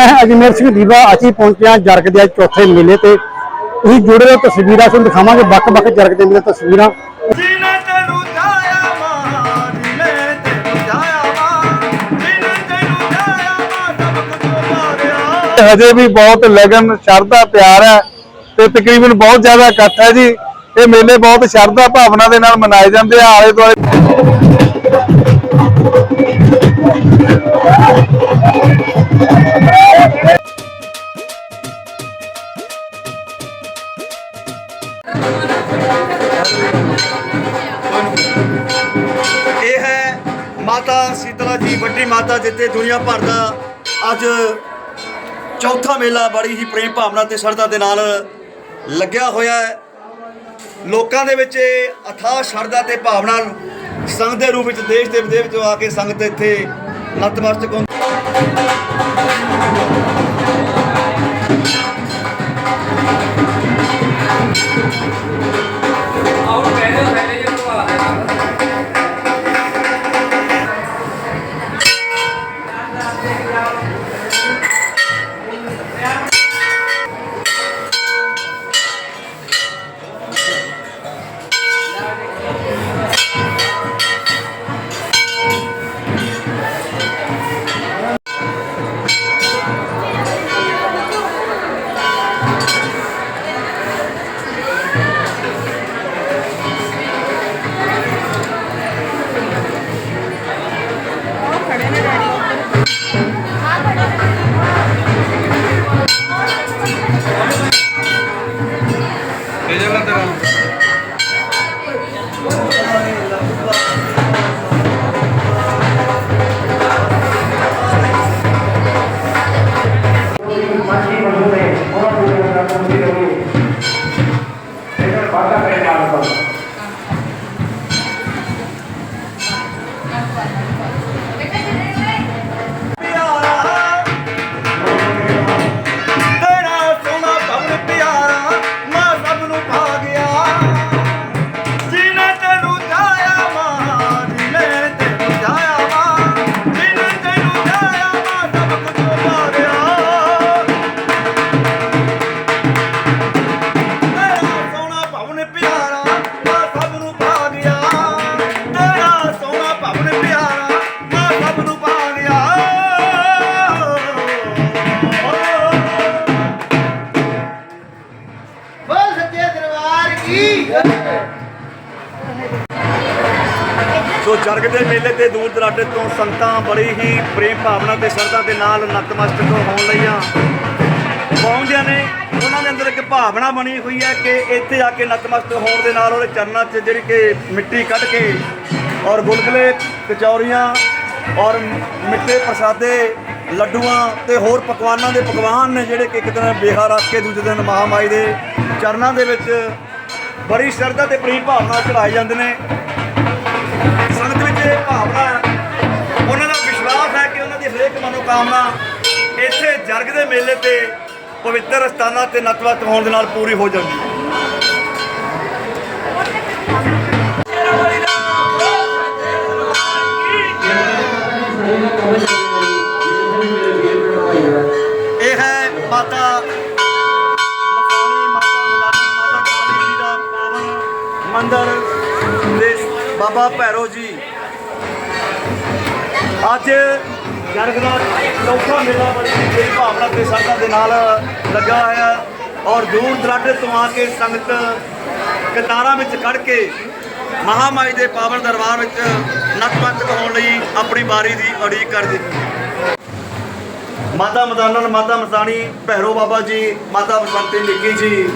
ਮੈਂ ਅਜਮੇਰ ਸਿੰਘ ਦੀਵਾ ਅਸੀਂ ਪਹੁੰਚਿਆ ਜਰਗ ਦੇ ਚੌਥੇ ਮੇਲੇ ਤੇ। ਤੁਸੀਂ ਜੁੜੇ ਰਹੋ ਤਸਵੀਰਾਂ ਤੁਹਾਨੂੰ ਦਿਖਾਵਾਂਗੇ ਵੱਖ-ਵੱਖ ਜਰਗ ਦੇ ਮੇਲੇ ਤਸਵੀਰਾਂ। ਜੀਨੇ ਤੈਨੂੰ ਜਾਇਆ ਮਾਂ ਜੀਨੇ ਤੈਨੂੰ ਜਾਇਆ ਮਾਂ ਜੀਨੇ ਤੈਨੂੰ ਜਾਇਆ ਮਾਂ ਸਭ ਕੁਝ ਮਾਰਿਆ। ਹਜੇ ਵੀ ਬਹੁਤ ਲਗਨ ਸ਼ਰਧਾ ਪਿਆਰ ਹੈ ਤੇ ਤਕਰੀਬਨ ਬਹੁਤ ਜ਼ਿਆਦਾ ਇਕੱਠ ਹੈ ਜੀ। ਇਹ ਮੇਲੇ ਬਹੁਤ ਸ਼ਰਧਾ ਭਾਵਨਾ ਦੇ ਨਾਲ ਮਨਾਏ ਜਾਂਦੇ ਆ ਆਲੇ ਦੁਆਲੇ। ਚੌਥਾ ਮੇਲਾ ਬੜੀ ਹੀ ਪ੍ਰੇਮ ਭਾਵਨਾ ਤੇ ਸ਼ਰਧਾ ਦੇ ਨਾਲ ਲੱਗਿਆ ਹੋਇਆ ਹੈ। ਲੋਕਾਂ ਦੇ ਵਿੱਚ ਅਥਾਹ ਸ਼ਰਧਾ ਤੇ ਭਾਵਨਾ ਸੰਗਤ ਦੇ ਰੂਪ ਵਿੱਚ, ਦੇਸ਼ ਦੇ ਵਿਦੇਸ਼ ਤੋਂ ਆ ਕੇ ਸੰਗਤ ਇੱਥੇ ਨਤਮਸਤਕ ਹੁੰਦੀ ਸੋ ਦੇ ਮੇਲੇ ਤੇ ਦੂਰ ਦਰਾਡੇ ਤੋਂ ਸੰਗਤਾਂ ਬੜੀ ਹੀ ਪ੍ਰੇਮ ਭਾਵਨਾ ਤੇ ਸ਼ਰਧਾ ਦੇ ਨਾਲ ਨਤਮਸਤਕ ਹੋਣ ਲਈਆਂ। ਪਹੁੰਚਦੇ ਨੇ ਉਹਨਾਂ ਦੇ ਅੰਦਰ ਇੱਕ ਭਾਵਨਾ ਬਣੀ ਹੋਈ ਹੈ ਕਿ ਇੱਥੇ ਆ ਕੇ ਨਤਮਸਤਕ ਹੋਣ ਦੇ ਨਾਲ ਉਹਦੇ ਚਰਨਾਂ 'ਚ ਜਿਹੜੀ ਕਿ ਮਿੱਟੀ ਕੱਢ ਕੇ ਔਰ ਗੁਲਗੁਲੇ, ਕਚੌਰੀਆਂ ਔਰ ਮਿੱਠੇ ਪ੍ਰਸਾਦੇ, ਲੱਡੂਆਂ ਤੇ ਹੋਰ ਪਕਵਾਨਾਂ ਦੇ ਪਕਵਾਨ ਨੇ ਜਿਹੜੇ ਕਿ ਇੱਕ ਦਿਨ ਬੇਹਾ ਰੱਖ ਕੇ ਦੂਜੇ ਦਿਨ ਮਹਾਮਾਈ ਦੇ ਚਰਨਾਂ ਦੇ ਵਿੱਚ ਬੜੀ ਸ਼ਰਧਾ ਤੇ ਪ੍ਰੇਮ ਭਾਵਨਾ ਚੜਾਏ ਜਾਂਦੇ ਨੇ। ਮਨੋਕਾਮਨਾ ਇੱਥੇ ਜਰਗ ਦੇ ਮੇਲੇ ਤੇ ਪਵਿੱਤਰ ਸਥਾਨਾਂ ਤੇ ਨਤਮਸਤਕ ਹੋਣ ਦੇ ਨਾਲ ਪੂਰੀ ਹੋ ਜਾਂਦੀ ਹੈ। ਇਹ ਹੈ ਮਾਤਾ ਮਕਾਨੀ ਜੀ ਦਾ ਪਾਵਨ ਮੰਦਿਰ ਦੇ ਬਾਬਾ ਭੈਰੋ ਜੀ। ਅੱਜ ਜਰਗ ਦਾ ਚੌਥਾ ਮੇਲਾ ਬੜੀ ਹੀ ਭਾਵਨਾ ਤੇ ਸ਼ਰਧਾ ਦੇ ਨਾਲ ਲੱਗਾ ਹੋਇਆ ਔਰ ਦੂਰ ਦਰਾਡੇ ਤੋਂ ਆ ਕੇ ਸੰਗਤ ਕਤਾਰਾਂ ਵਿੱਚ ਖੜ ਕੇ ਮਹਾਮਾਈ ਦੇ ਪਾਵਨ ਦਰਬਾਰ ਵਿੱਚ ਨਤਮਸਤਕ ਹੋਣ ਲਈ ਆਪਣੀ ਵਾਰੀ ਦੀ ਉਡੀਕ ਕਰਦੀ ਹੈ। ਮਾਤਾ ਮਦਾਨਨ ਮਾਤਾ ਮਸਾਣੀ, ਭੈਰੋ ਬਾਬਾ ਜੀ, ਮਾਤਾ ਬਸੰਤੀ ਨਿੱਕੀ ਜੀ,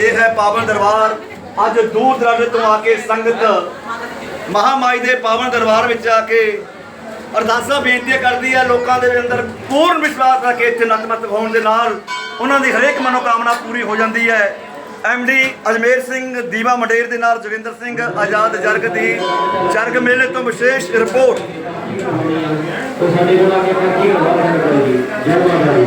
ਇਹ ਹੈ ਪਾਵਨ ਦਰਬਾਰ। ਅੱਜ ਦੂਰ ਦਰਾਡੇ ਤੋਂ ਆ ਕੇ ਸੰਗਤ ਮਹਾਮਾਈ ਦੇ ਪਾਵਨ ਦਰਬਾਰ ਵਿੱਚ ਆ ਕੇ ਅਰਦਾਸਾਂ ਬੇਨਤੀਆਂ ਕਰਦੀ ਹੈ ਲੋਕਾਂ ਦੇ ਅੰਦਰ ਪੂਰਨ ਵਿਸ਼ਵਾਸ ਰੱਖ ਕੇ ਇੱਥੇ ਨਤਮਤਕ ਹੋਣ ਦੇ ਨਾਲ ਉਹਨਾਂ ਦੀ ਹਰੇਕ ਮਨੋਕਾਮਨਾ ਪੂਰੀ ਹੋ ਜਾਂਦੀ ਹੈ। ਐਮ ਡੀ ਅਜਮੇਰ ਸਿੰਘ, ਦੀਵਾ ਮਟੇਰ ਦੇ ਨਾਲ ਜੋਗਿੰਦਰ ਸਿੰਘ, ਆਜ਼ਾਦ ਜਰਗ ਦੀ ਜਰਗ ਮੇਲੇ ਤੋਂ ਵਿਸ਼ੇਸ਼ ਰਿਪੋਰਟ। ਸਾਡੇ ਕੋਲ ਆ ਕੇ ਕੀ ਹੋਣਾ ਹੈ ਜੀ ਜੈ ਮਾਤਾ ਦੀ।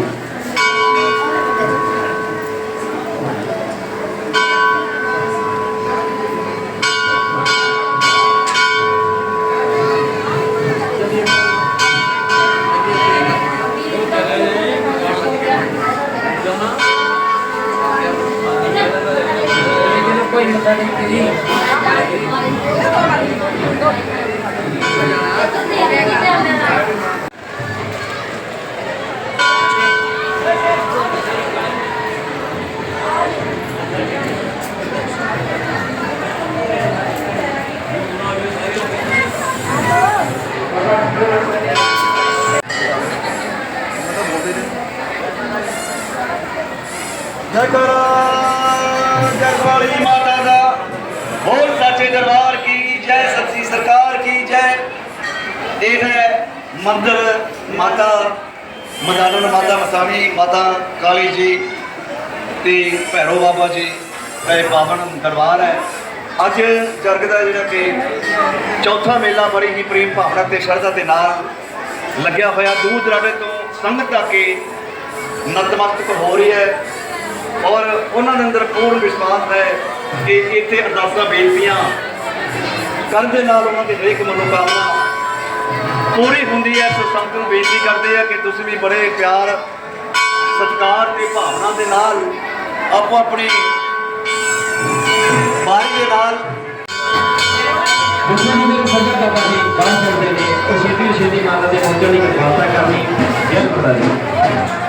ਕਰਾ, ਜੈ ਮਾਤਾ ਦਾ। ਬੋਲ ਸੱਚੇ ਦਰਬਾਰ ਕੀ, ਜੈ ਸੱਚੀ ਸਰਕਾਰ ਕੀ, ਜੈ ਇਹ ਹੈ ਮੰਦਰ ਮਾਤਾ ਮਦਾਨਨ ਮਾਤਾ ਮਸਾਣੀ, ਮਾਤਾ ਕਾਲੀ ਜੀ ਤੇ ਭੈਰੋ ਬਾਬਾ ਜੀ ਦਾ ਇਹ ਪਾਵਨ ਦਰਬਾਰ ਹੈ। ਅੱਜ ਜਰਗ ਦਾ ਜਿਹੜਾ ਕਿ ਚੌਥਾ ਮੇਲਾ ਬੜੀ ਹੀ ਪ੍ਰੇਮ ਭਾਵਨਾ ਤੇ ਸ਼ਰਧਾ ਦੇ ਨਾਲ ਲੱਗਿਆ ਹੋਇਆ। ਦੂਰ ਦਰਾਡੇ ਤੋਂ ਸੰਗਤ ਆ ਕੇ ਨਤਮਸਤਕ ਹੋ ਰਹੀ ਹੈ। ਔਰ ਉਹਨਾਂ ਦੇ ਅੰਦਰ ਪੂਰਨ ਵਿਸ਼ਵਾਸ ਹੈ ਕਿ ਇੱਥੇ ਅਰਦਾਸਾਂ, ਬੇਨਤੀਆਂ ਕਰਨ ਦੇ ਨਾਲ ਉਹਨਾਂ ਦੀ ਹਰੇਕ ਮਨੋਕਾਮਨਾ ਪੂਰੀ ਹੁੰਦੀ ਹੈ। ਸੋ ਸੰਤ ਨੂੰ ਬੇਨਤੀ ਕਰਦੇ ਆ ਕਿ ਤੁਸੀਂ ਵੀ ਬੜੇ ਪਿਆਰ, ਸਤਿਕਾਰ ਤੇ ਭਾਵਨਾ ਦੇ ਨਾਲ ਆਪੋ ਆਪਣੀ ਬਾਰੀ ਦੇ ਨਾਲ ਜਿਸਨੇ ਵੀ ਮੇਰੇ ਸੱਜਾ ਬਾਬਾ ਜੀ, ਬਾਹਰ ਕਰਦੇ ਨੇ, ਉਹ ਛੇਤੀ ਛੇਤੀ ਮਾਤਾ ਦੇ ਪਹੁੰਚਣ ਦੀ ਕਿਰਪਾਲਤਾ ਕਰਨੀ, ਜੈ ਮਾਤਾ ਦੀ।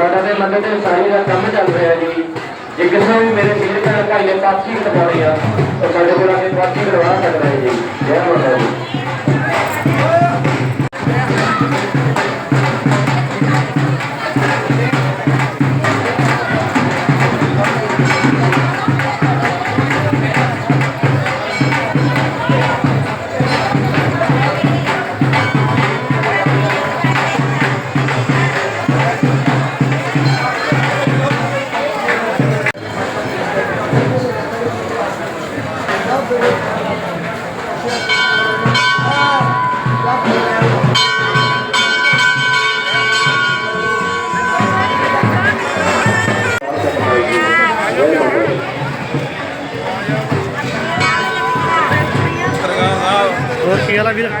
ਮਾਤਾ ਦੇ ਮੰਦਰ ਦੇ ਸਾਈ ਦਾ ਕੰਮ ਚੱਲ ਰਿਹਾ ਜੀ। ਜੇ ਕਿਸੇ ਵੀ ਮੇਰੇ ਵੀਰ ਭੈਣ ਭਾਈ ਨੇ ਪਾਸੀ ਕਟਵਾਉਣੀ ਆ ਤਾਂ ਸਾਡੇ ਕੋਲ ਆ ਕੇ ਪਾਸੀ ਕਰਵਾ ਸਕਦਾ ਹੈ ਜੀ। ਜੈ ਮਾਤਾ ਦੀ ਰਾਤ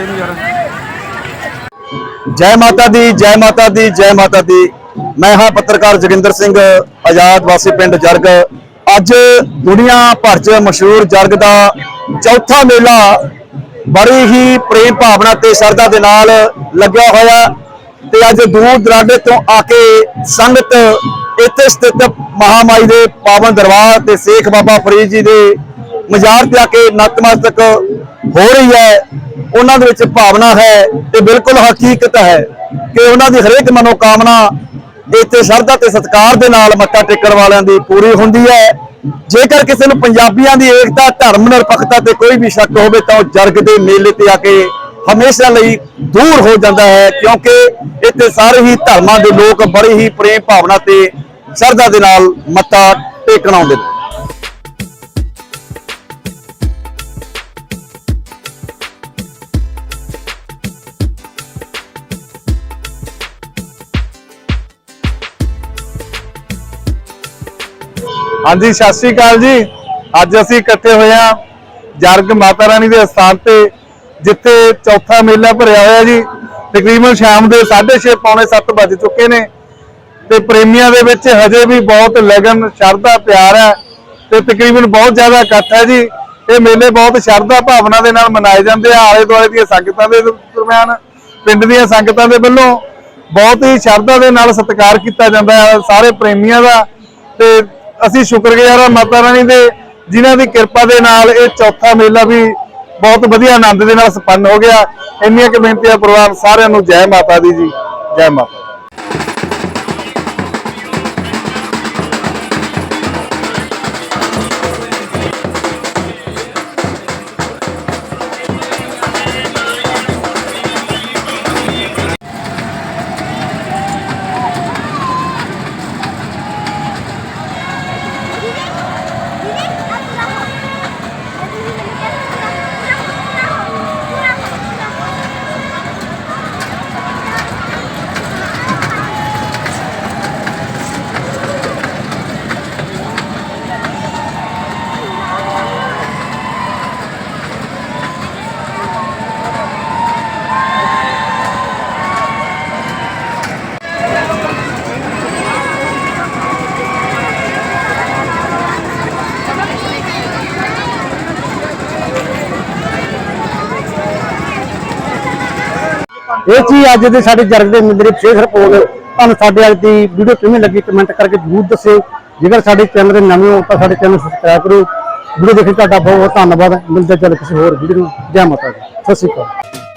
ਨਾ ਬਸ ਸਕਦਾ ਜੈ ਮਾਤਾ ਦੀ, ਜੈ ਮਾਤਾ ਦੀ, ਜੈ ਮਾਤਾ ਦੀ। ਮੈਂ ਹਾਂ ਪੱਤਰਕਾਰ ਜੋਗਿੰਦਰ ਸਿੰਘ, ਆਜ਼ਾਦ ਵਾਸੀ ਪਿੰਡ ਜਰਗ। ਅੱਜ ਦੁਨੀਆ ਭਰ 'ਚ ਮਸ਼ਹੂਰ ਜਰਗ ਦਾ ਚੌਥਾ ਮੇਲਾ ਬੜੀ ਹੀ ਪ੍ਰੇਮ ਭਾਵਨਾ ਤੇ ਸ਼ਰਧਾ ਦੇ ਨਾਲ ਲੱਗਿਆ ਹੋਇਆ ਤੇ ਅੱਜ ਦੂਰ ਦਰਾਡੇ ਤੋਂ ਆ ਕੇ ਸੰਗਤ ਇੱਥੇ ਸਥਿਤ ਮਹਾਮਾਈ ਦੇ ਪਾਵਨ ਦਰਬਾਰ ਤੇ ਸੇਖ ਬਾਬਾ ਫਰੀਦ ਜੀ ਦੇ ਮਜ਼ਾਰ ਤੇ ਆ ਕੇ ਨਤਮਸਤਕ ਹੋ ਰਹੀ ਹੈ। ਉਹਨਾਂ ਦੇ ਵਿੱਚ ਭਾਵਨਾ ਹੈ ਤੇ ਬਿਲਕੁਲ ਹਕੀਕਤ ਹੈ ਕਿ ਉਹਨਾਂ ਦੀ ਹਰੇਕ ਮਨੋਕਾਮਨਾ ਇੱਥੇ ਸ਼ਰਧਾ ਤੇ ਸਤਿਕਾਰ ਦੇ ਨਾਲ ਮੱਥਾ ਟੇਕਣ ਵਾਲਿਆਂ ਦੀ ਪੂਰੀ ਹੁੰਦੀ ਹੈ। ਜੇਕਰ ਕਿਸੇ ਨੂੰ ਪੰਜਾਬੀਆਂ ਦੀ ਏਕਤਾ, ਧਰਮ ਨਿਰਪੱਖਤਾ ਤੇ ਕੋਈ ਵੀ ਸ਼ੱਕ ਹੋਵੇ ਤਾਂ ਉਹ ਜਰਗ ਦੇ ਮੇਲੇ ਤੇ ਆ ਕੇ ਹਮੇਸ਼ਾ ਲਈ ਦੂਰ ਹੋ ਜਾਂਦਾ ਹੈ ਕਿਉਂਕਿ ਇੱਥੇ ਸਾਰੇ ਹੀ ਧਰਮਾਂ ਦੇ ਲੋਕ ਬੜੀ ਹੀ ਪ੍ਰੇਮ ਭਾਵਨਾ ਤੇ ਸ਼ਰਧਾ ਦੇ ਨਾਲ ਮੱਥਾ ਟੇਕਣ ਆਉਂਦੇ ਨੇ। ਹਾਂਜੀ, ਸਤਿ ਸ਼੍ਰੀ ਅਕਾਲ ਜੀ। ਅੱਜ ਅਸੀਂ ਇਕੱਠੇ ਹੋਏ ਹਾਂ ਜਰਗ ਮਾਤਾ ਰਾਣੀ ਦੇ ਸਥਾਨ ਤੇ, ਜਿੱਥੇ ਚੌਥਾ ਮੇਲਾ ਭਰਿਆ ਹੋਇਆ ਜੀ। ਤਕਰੀਬਨ ਸ਼ਾਮ ਦੇ 6:30 ਪੌਣੇ 7 ਵੱਜ ਚੁੱਕੇ ਨੇ। ਤੇ ਪ੍ਰੇਮੀਆਂ ਦੇ ਵਿੱਚ ਹਜੇ ਵੀ ਬਹੁਤ ਲਗਨ, ਸ਼ਰਧਾ, ਪਿਆਰ ਹੈ ਤੇ ਤਕਰੀਬਨ ਬਹੁਤ ਜ਼ਿਆਦਾ ਇਕੱਠ ਹੈ ਜੀ। ਇਹ ਮੇਲੇ ਬਹੁਤ ਸ਼ਰਧਾ ਭਾਵਨਾ ਦੇ ਨਾਲ ਮਨਾਏ ਜਾਂਦੇ ਆ ਆਲੇ ਦੁਆਲੇ ਦੀਆਂ ਸੰਗਤਾਂ ਦੇ ਦਰਮਿਆਨ, ਪਿੰਡ ਦੀਆਂ ਸੰਗਤਾਂ ਦੇ ਵੱਲੋਂ ਬਹੁਤ ਹੀ ਸ਼ਰਧਾ ਦੇ ਨਾਲ ਸਤਿਕਾਰ ਕੀਤਾ ਜਾਂਦਾ ਹੈ, ਸਾਰੇ ਪ੍ਰੇਮੀਆਂ ਦਾ ਤੇ ਅਸੀਂ ਸ਼ੁਕਰਗੁਜ਼ਾਰ ਹਾਂ ਮਾਤਾ ਰਾਣੀ ਦੇ, ਜਿਨ੍ਹਾਂ ਦੀ ਕਿਰਪਾ ਦੇ ਨਾਲ ਇਹ ਚੌਥਾ ਮੇਲਾ ਵੀ ਬਹੁਤ ਵਧੀਆ ਆਨੰਦ ਦੇ ਨਾਲ ਸੰਪੰਨ ਹੋ ਗਿਆ। ਇੰਨੀਆਂ ਕੁ ਬੇਨਤੀਆਂ ਪ੍ਰਵਾਨ ਸਾਰਿਆਂ ਨੂੰ ਜੈ ਮਾਤਾ ਦੀ ਜੀ, ਜੈ ਮਾਤਾ ਇਹ ਚੀਜ਼ ਅੱਜ ਦੇ ਸਾਡੇ ਜਰਗ ਦੇ ਮੇਰੀ ਵਿਸ਼ੇਸ਼ ਰਿਪੋਰਟ ਤੁਹਾਨੂੰ ਸਾਡੇ ਅੱਜ ਦੀ ਵੀਡੀਓ ਕਿਵੇਂ ਲੱਗੀ ਕਮੈਂਟ ਕਰਕੇ ਜਰੂਰ ਦੱਸਿਓ। ਜੇਕਰ ਸਾਡੇ ਚੈਨਲ ਦੇ ਨਵੇਂ ਹੋ ਤਾਂ ਸਾਡੇ ਚੈਨਲ ਸਬਸਕ੍ਰਾਈਬ ਕਰੋ ਵੀਡੀਓ ਦੇਖਣ ਤੁਹਾਡਾ ਬਹੁਤ ਬਹੁਤ ਧੰਨਵਾਦ ਮਿਲਦੇ ਚੱਲ ਕਿਸੇ ਹੋਰ ਵੀਡੀਓ ਨੂੰ। ਜੈ ਮਾਤਾ ਦੀ। ਸਤਿ ਸ਼੍ਰੀ ਅਕਾਲ।